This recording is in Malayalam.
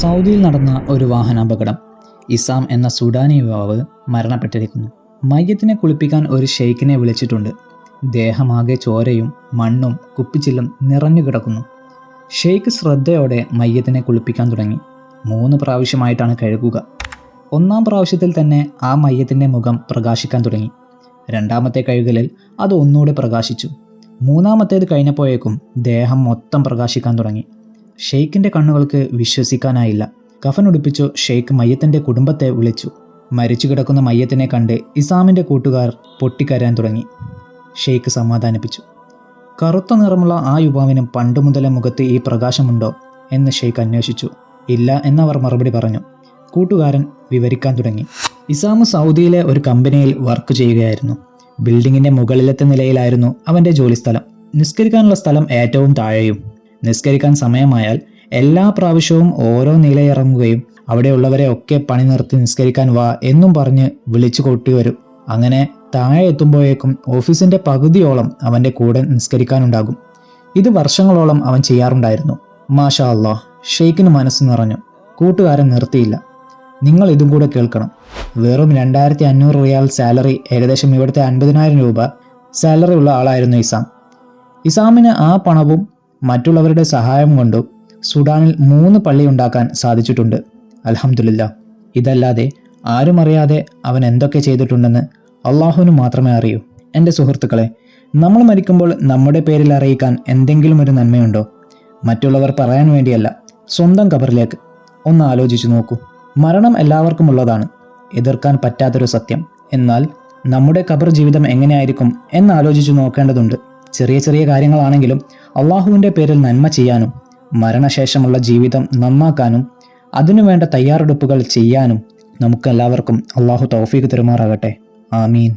സൗദിയിൽ നടന്ന ഒരു വാഹനാപകടം. ഇസാം എന്ന സുഡാനി യുവാവ് മരണപ്പെട്ടിരിക്കുന്നു. മയ്യത്തിനെ കുളിപ്പിക്കാൻ ഒരു ഷെയ്ഖിനെ വിളിച്ചിട്ടുണ്ട്. ദേഹമാകെ ചോരയും മണ്ണും കുപ്പിച്ചില്ലും നിറഞ്ഞു കിടക്കുന്നു. ഷെയ്ഖ് ശ്രദ്ധയോടെ മയ്യത്തിനെ കുളിപ്പിക്കാൻ തുടങ്ങി. മൂന്ന് പ്രാവശ്യമായിട്ടാണ് കഴുകുക. ഒന്നാം പ്രാവശ്യത്തിൽ തന്നെ ആ മയ്യത്തിന്റെ മുഖം പ്രകാശിക്കാൻ തുടങ്ങി. രണ്ടാമത്തെ കഴുകലിൽ അത് ഒന്നുകൂടെ പ്രകാശിച്ചു. മൂന്നാമത്തേത് കഴിഞ്ഞപ്പോഴേക്കും ദേഹം മൊത്തം പ്രകാശിക്കാൻ തുടങ്ങി. ഷെയ്ഖിന്റെ കണ്ണുകൾക്ക് വിശ്വസിക്കാനായില്ല. കഫൻ ഉടുപ്പിച്ചു ഷെയ്ഖ് മയ്യത്തിന്റെ കുടുംബത്തെ വിളിച്ചു. മരിച്ചു കിടക്കുന്ന മയ്യത്തിനെ കണ്ട് ഇസാമിന്റെ കൂട്ടുകാർ പൊട്ടിക്കരാൻ തുടങ്ങി. ഷെയ്ഖ് സമാധാനിപ്പിച്ചു. കറുത്ത നിറമുള്ള ആ യുവാവിനും പണ്ടു മുതലേ മുഖത്ത് ഈ പ്രകാശമുണ്ടോ എന്ന് ഷെയ്ഖ് അന്വേഷിച്ചു. ഇല്ല എന്നവർ മറുപടി പറഞ്ഞു. കൂട്ടുകാരൻ വിവരിക്കാൻ തുടങ്ങി. ഇസാമ് സൗദിയിലെ ഒരു കമ്പനിയിൽ വർക്ക് ചെയ്യുകയായിരുന്നു. ബിൽഡിങ്ങിന്റെ മുകളിലത്തെ നിലയിലായിരുന്നു അവന്റെ ജോലിസ്ഥലം. നിസ്കരിക്കാനുള്ള സ്ഥലം ഏറ്റവും താഴെയും നിസ്കരിക്കാൻ സമയമായാൽ എല്ലാ പ്രാവശ്യവും ഓരോ നിലയിറങ്ങുകയും അവിടെയുള്ളവരെ ഒക്കെ പണി നിർത്തി നിസ്കരിക്കാൻ വാ എന്നും പറഞ്ഞ് വിളിച്ചു കൊട്ടിവരും അങ്ങനെ താഴെ എത്തുമ്പോഴേക്കും ഓഫീസിന്റെ പകുതിയോളം അവന്റെ കൂടെ നിസ്കരിക്കാനുണ്ടാകും. ഇത് വർഷങ്ങളോളം അവൻ ചെയ്യാറുണ്ടായിരുന്നു. മാഷാ അള്ളാഹ് ഷെയ്ഖിന് മനസ്സ് നിറഞ്ഞു. കൂട്ടുകാരൻ നിർത്തിയില്ല. നിങ്ങൾ ഇതും കൂടെ കേൾക്കണം. വെറും രണ്ടായിരത്തി അഞ്ഞൂറ് റിയാൽ സാലറി ഏകദേശം ഇവിടുത്തെ അൻപതിനായിരം രൂപ സാലറി ഉള്ള ആളായിരുന്നു ഇസാം. ഇസാമിന് ആ പണവും മറ്റുള്ളവരുടെ സഹായം കൊണ്ടും സുഡാനിൽ മൂന്ന് പള്ളി ഉണ്ടാക്കാൻ സാധിച്ചിട്ടുണ്ട്. അലഹമുല്ല ഇതല്ലാതെ ആരും അറിയാതെ അവൻ എന്തൊക്കെ ചെയ്തിട്ടുണ്ടെന്ന് അള്ളാഹുവിന് മാത്രമേ അറിയൂ. എന്റെ സുഹൃത്തുക്കളെ നമ്മൾ മരിക്കുമ്പോൾ നമ്മുടെ പേരിൽ അറിയിക്കാൻ എന്തെങ്കിലും ഒരു നന്മയുണ്ടോ? മറ്റുള്ളവർ പറയാൻ വേണ്ടിയല്ല സ്വന്തം കബറിലേക്ക് ഒന്ന് ആലോചിച്ചു നോക്കൂ. മരണം എല്ലാവർക്കും ഉള്ളതാണ് എതിർക്കാൻ പറ്റാത്തൊരു സത്യം. എന്നാൽ നമ്മുടെ കബർ ജീവിതം എങ്ങനെയായിരിക്കും എന്ന് ആലോചിച്ചു നോക്കേണ്ടതുണ്ട്. ചെറിയ ചെറിയ കാര്യങ്ങളാണെങ്കിലും അള്ളാഹുവിന്റെ പേരിൽ നന്മ ചെയ്യാനും മരണശേഷമുള്ള ജീവിതം നന്നാക്കാനും അതിനുവേണ്ട തയ്യാറെടുപ്പുകൾ ചെയ്യാനും നമുക്കെല്ലാവർക്കും അള്ളാഹു തൗഫീഖ് തെരുമാറാകട്ടെ. ആമീൻ.